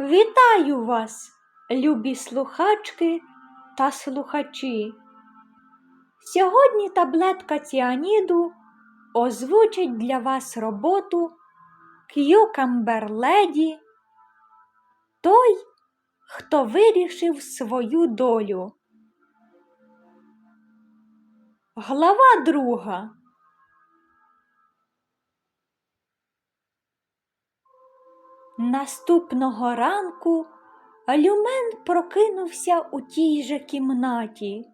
Вітаю вас, любі слухачки та слухачі. Сьогодні таблетка ціаніду озвучить для вас роботу К'юкамбер Леді Той, хто вирішив свою долю. Глава друга. Наступного ранку Люмен прокинувся у тій же кімнаті.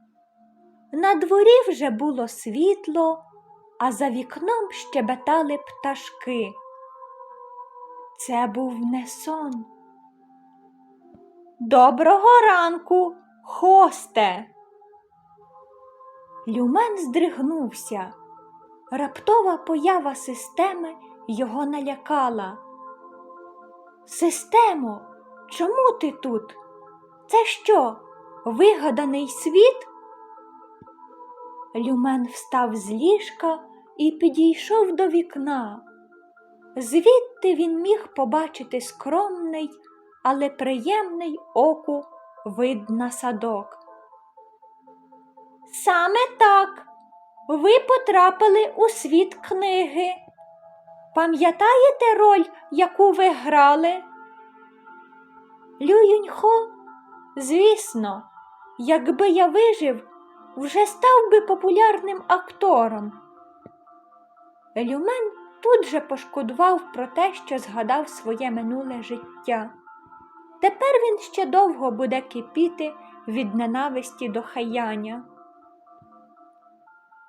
На дворі вже було світло, а за вікном щебетали пташки. Це був не сон. Доброго ранку, хосте. Люмен здригнувся. Раптова поява системи його налякала. Системо, чому ти тут? Це що, вигаданий світ? Люмен встав з ліжка і підійшов до вікна. Звідти він міг побачити скромний, але приємний оку вид на садок. Саме так ви потрапили у світ книги. Пам'ятаєте роль, яку ви грали? Лююньхо, звісно, якби я вижив, вже став би популярним актором. Люмен тут же пошкодував про те, що згадав своє минуле життя. Тепер він ще довго буде кипіти від ненависті до хаяння.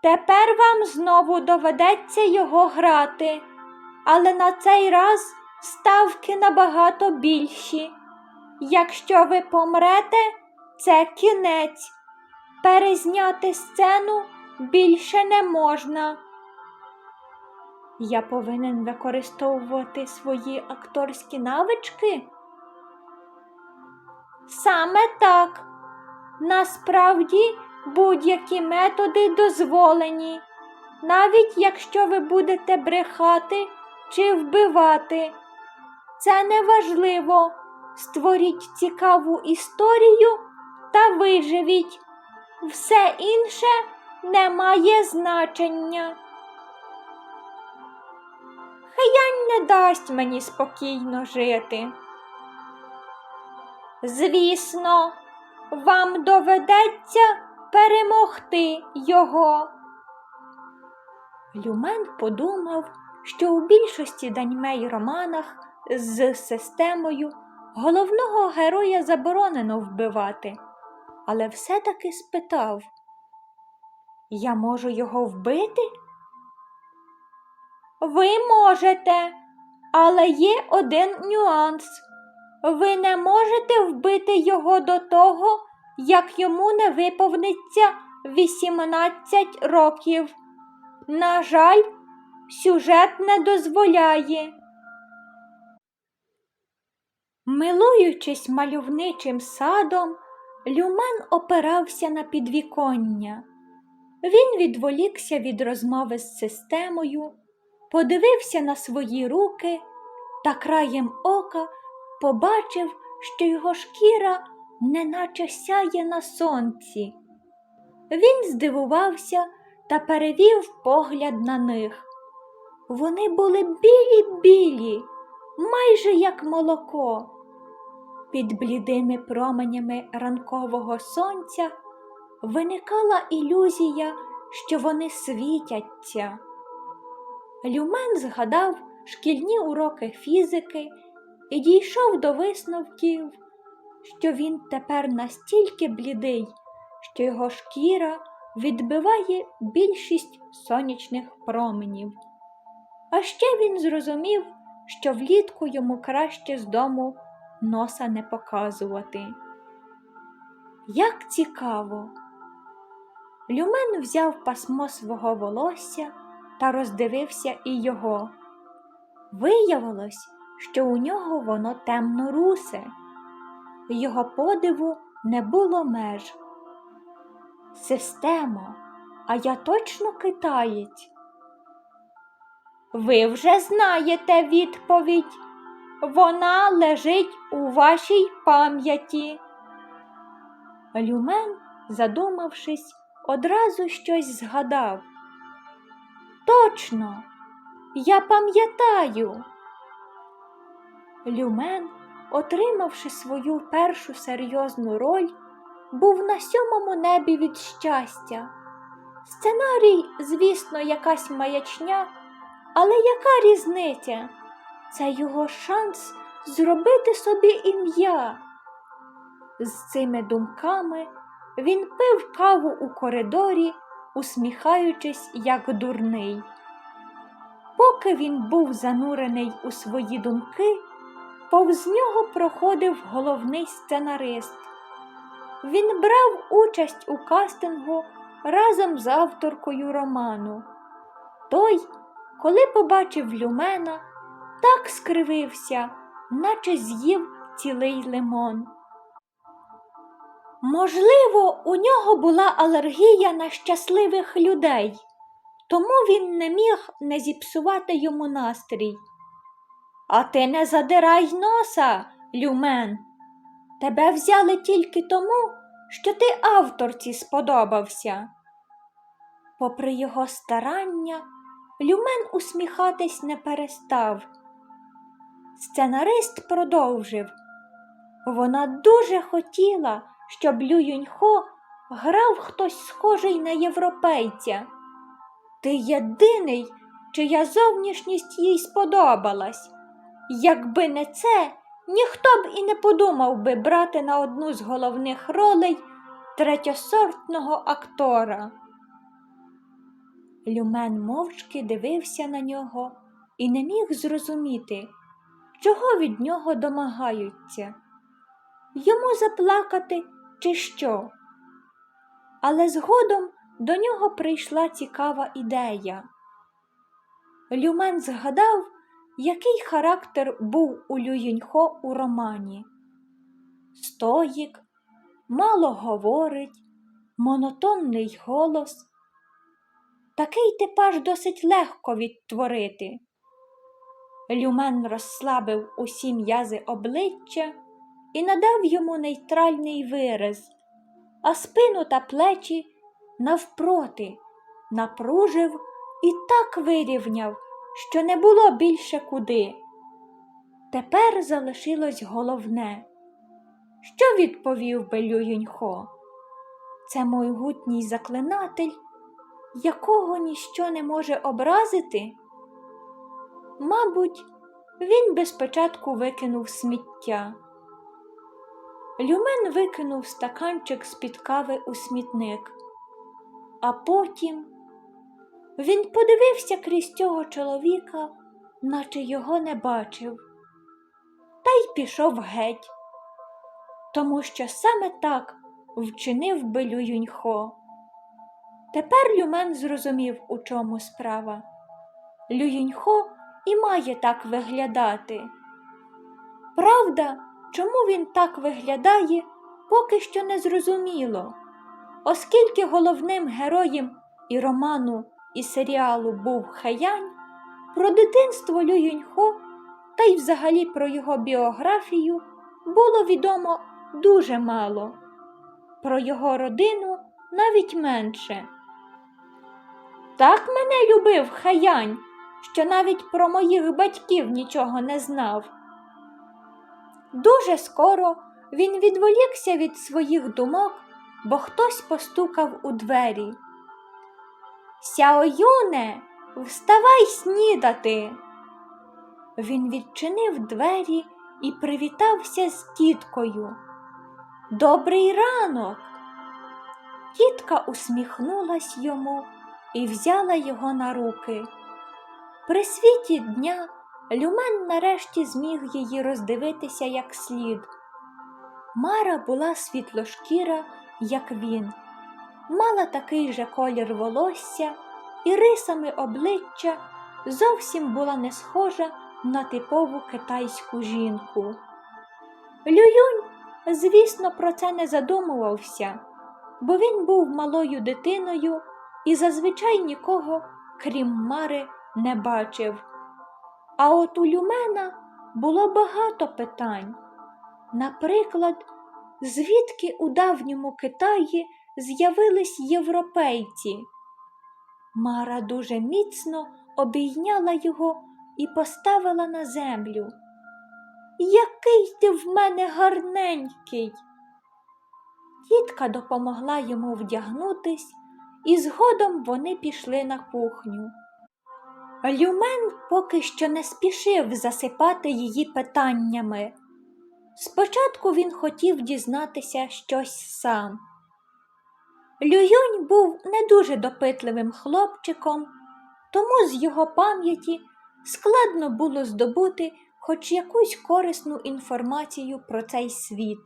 Тепер вам знову доведеться його грати, але на цей раз ставки набагато більші. Якщо ви помрете, це кінець. Перезняти сцену більше не можна. Я повинен використовувати свої акторські навички? Саме так. Насправді будь-які методи дозволені, навіть якщо ви будете брехати чи вбивати. Це не важливо. Створіть цікаву історію та виживіть. Все інше не має значення. Хаянь не дасть мені спокійно жити. Звісно, вам доведеться перемогти його. Люмен подумав, що у більшості даньмей романах з системою головного героя заборонено вбивати, але все-таки спитав Я можу його вбити? Ви можете, але є один нюанс. Ви не можете вбити його до того, як йому не виповниться 18 років. На жаль, сюжет не дозволяє. Милуючись мальовничим садом, Люмен опирався на підвіконня. Він відволікся від розмови з системою, подивився на свої руки та краєм ока побачив, що його шкіра неначе сяє на сонці. Він здивувався та перевів погляд на них. Вони були білі-білі, майже як молоко. Під блідими променями ранкового сонця виникала ілюзія, що вони світяться. Люмен згадав шкільні уроки фізики і дійшов до висновків, що він тепер настільки блідий, що його шкіра відбиває більшість сонячних променів. А ще він зрозумів, що влітку йому краще з дому носа не показувати. Як цікаво! Люмен взяв пасмо свого волосся та роздивився і його. Виявилось, що у нього воно темно русе. Його подиву не було меж. Системо, а я точно китаєць. Ви вже знаєте відповідь. вона лежить у вашій пам'яті. Люмен, задумавшись, одразу щось згадав. Точно, я пам'ятаю. Люмен, отримавши свою першу серйозну роль, був на сьомому небі від щастя. Сценарій, звісно, якась маячня, але яка різниця? Це його шанс зробити собі ім'я. З цими думками він пив каву у коридорі, усміхаючись, як дурний. Поки він був занурений у свої думки, повз нього проходив головний сценарист. Він брав участь у кастингу разом з авторкою роману. Той, коли побачив Люмена, так скривився, наче з'їв цілий лимон. Можливо, у нього була алергія на щасливих людей, тому він не міг не зіпсувати йому настрій. А ти не задирай носа, Люмен. Тебе взяли тільки тому, що ти авторці сподобався. Попри його старання, Люмен усміхатись не перестав. Сценарист продовжив. Вона дуже хотіла, щоб Лю Юньхо грав хтось схожий на європейця. Ти єдиний, чия зовнішність їй сподобалась. Якби не це, ніхто б і не подумав би брати на одну з головних ролей третьосортного актора. Люмен мовчки дивився на нього і не міг зрозуміти, чого від нього домагаються йому заплакати чи що. Але згодом до нього прийшла цікава ідея. Люмен згадав, який характер був у Люїньхо у романі. Стоїк, мало говорить, монотонний голос. Такий типаж досить легко відтворити. Люмен розслабив усі м'язи обличчя і надав йому нейтральний вираз, а спину та плечі навпроти напружив і так вирівняв, що не було більше куди. Тепер залишилось головне. Що відповів би Лююньхо? Це могутній заклинатель, якого ніщо не може образити? Мабуть, він без початку викинув сміття. Люмен викинув стаканчик з-під кави у смітник, а потім він подивився крізь цього чоловіка, наче його не бачив, та й пішов геть, тому що саме так вчинив би Лююньхо. Тепер Люмен зрозумів, у чому справа. Лююньхо і має так виглядати. Правда, чому він так виглядає, поки що не зрозуміло. Оскільки головним героєм і роману, і серіалу був Хаянь, про дитинство Лю Юньхо та й взагалі про його біографію було відомо дуже мало, про його родину навіть менше. Так мене любив Хаянь, що навіть про моїх батьків нічого не знав. Дуже скоро він відволікся від своїх думок, бо хтось постукав у двері. Сяоюне, вставай снідати. Він відчинив двері і привітався з тіткою. Добрий ранок. Тітка усміхнулась йому і взяла його на руки. При світі дня Люмен нарешті зміг її роздивитися як слід. Мара була світлошкіра, як він, мала такий же колір волосся і рисами обличчя зовсім була не схожа на типову китайську жінку. Лююнь, звісно, про це не задумувався, бо він був малою дитиною і зазвичай нікого, крім Мари, не бачив. А от у Люмена було багато питань. Наприклад, звідки у давньому Китаї з'явились європейці? Мара дуже міцно обійняла його і поставила на землю. Який ти в мене гарненький. Тітка допомогла йому вдягнутись, і згодом вони пішли на кухню. Люмен поки що не спішив засипати її питаннями. Спочатку він хотів дізнатися щось сам. Лююнь був не дуже допитливим хлопчиком, тому з його пам'яті складно було здобути хоч якусь корисну інформацію про цей світ.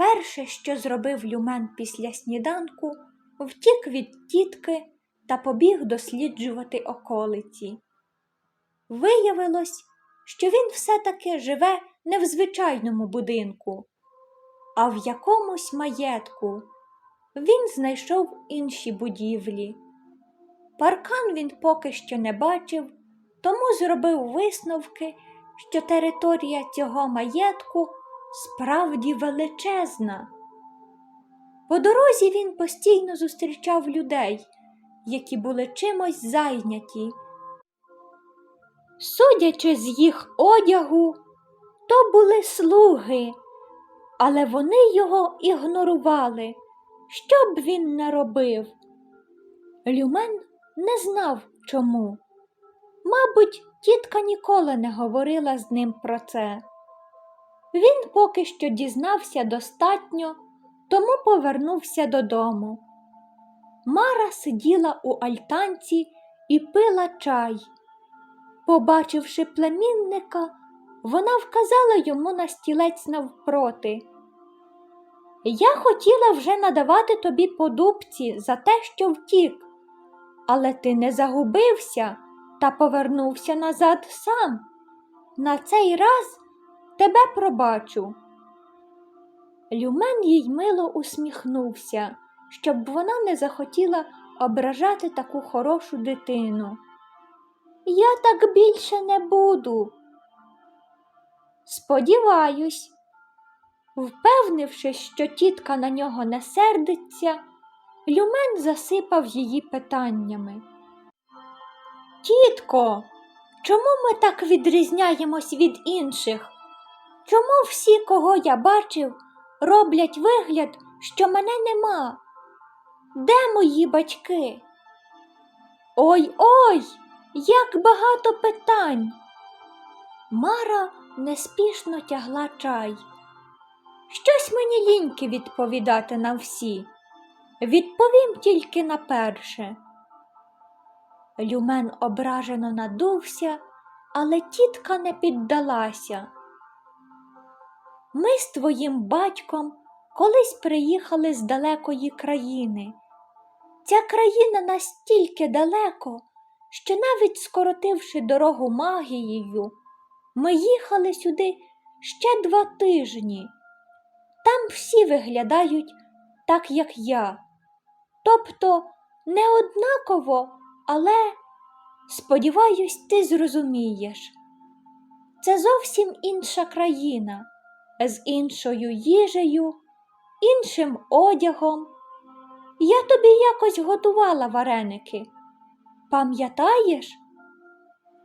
Перше, що зробив Люмен після сніданку, втік від тітки та побіг досліджувати околиці. Виявилось, що він все-таки живе не в звичайному будинку, а в якомусь маєтку. Він знайшов інші будівлі. Паркан він поки що не бачив, тому зробив висновки, що територія цього маєтку справді величезна. По дорозі він постійно зустрічав людей, які були чимось зайняті. Судячи з їх одягу, то були слуги, але вони його ігнорували, що б він не робив. Люмен не знав чому. Мабуть, тітка ніколи не говорила з ним про це. Він поки що дізнався достатньо, тому повернувся додому. Мара сиділа у альтанці і пила чай. Побачивши племінника, вона вказала йому на стілець навпроти. Я хотіла вже надавати тобі по дубці за те, що втік, але ти не загубився та повернувся назад сам. На цей раз тебе пробачу. Люмен їй мило усміхнувся, щоб вона не захотіла ображати таку хорошу дитину. Я так більше не буду. Сподіваюсь, впевнившись, що тітка на нього не сердиться, Люмен засипав її питаннями. Тітко, чому ми так відрізняємось від інших? Чому всі, кого я бачив, роблять вигляд, що мене нема? Де мої батьки? Ой ой, як багато питань. Мара неспішно тягла чай. Щось мені ліньки відповідати на всі. Відповім тільки на перше. Люмен ображено надувся, але тітка не піддалася. Ми з твоїм батьком колись приїхали з далекої країни. Ця країна настільки далеко, що навіть скоротивши дорогу магією, ми їхали сюди ще два тижні. Там всі виглядають так, як я. Тобто не однаково, але, сподіваюсь, ти зрозумієш. Це зовсім інша країна, з іншою їжею, іншим одягом. Я тобі якось готувала вареники. Пам'ятаєш?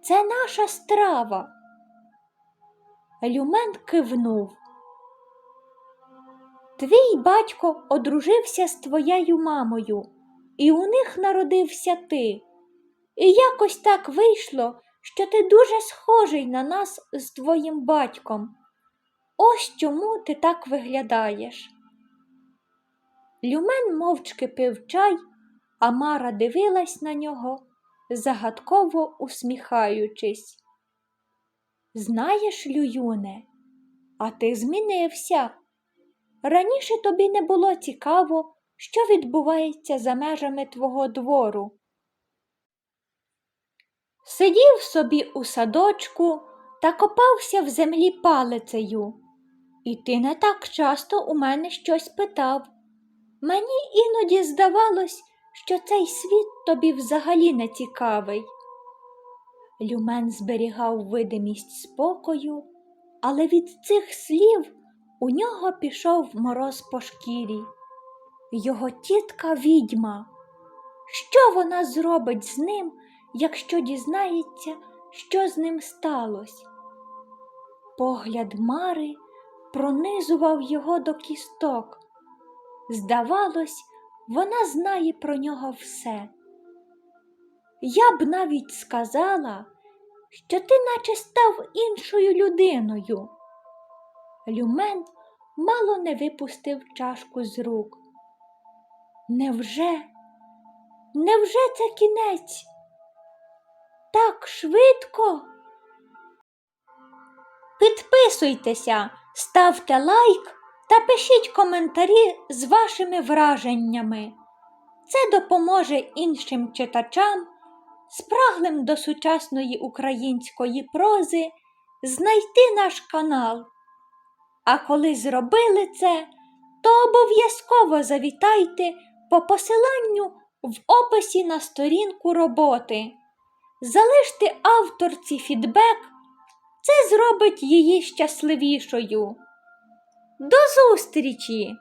Це наша страва. Люмен кивнув. Твій батько одружився з твоєю мамою, і у них народився ти. І якось так вийшло, що ти дуже схожий на нас з твоїм батьком. Ось чому ти так виглядаєш. Люмен мовчки пив чай, а Мара дивилась на нього, загадково усміхаючись. Знаєш, Лююне, а ти змінився. Раніше тобі не було цікаво, що відбувається за межами твого двору. Сидів собі у садочку та копався в землі палицею. І ти не так часто у мене щось питав. Мені іноді здавалось, що цей світ тобі взагалі не цікавий. Люмен зберігав видимість спокою, але від цих слів у нього пішов мороз по шкірі. Його тітка відьма. Що вона зробить з ним, якщо дізнається, що з ним сталося? Погляд Мари пронизував його до кісток. Здавалось, вона знає про нього все. Я б навіть сказала, що ти наче став іншою людиною. Люмен мало не випустив чашку з рук. Невже? Невже це кінець? Так швидко? Підписуйтеся, ставте лайк та пишіть коментарі з вашими враженнями. Це допоможе іншим читачам, спраглим до сучасної української прози, знайти наш канал. А коли зробили це, то обов'язково завітайте по посиланню в описі на сторінку роботи. Залиште авторці фідбек, це зробить її щасливішою. До зустрічі!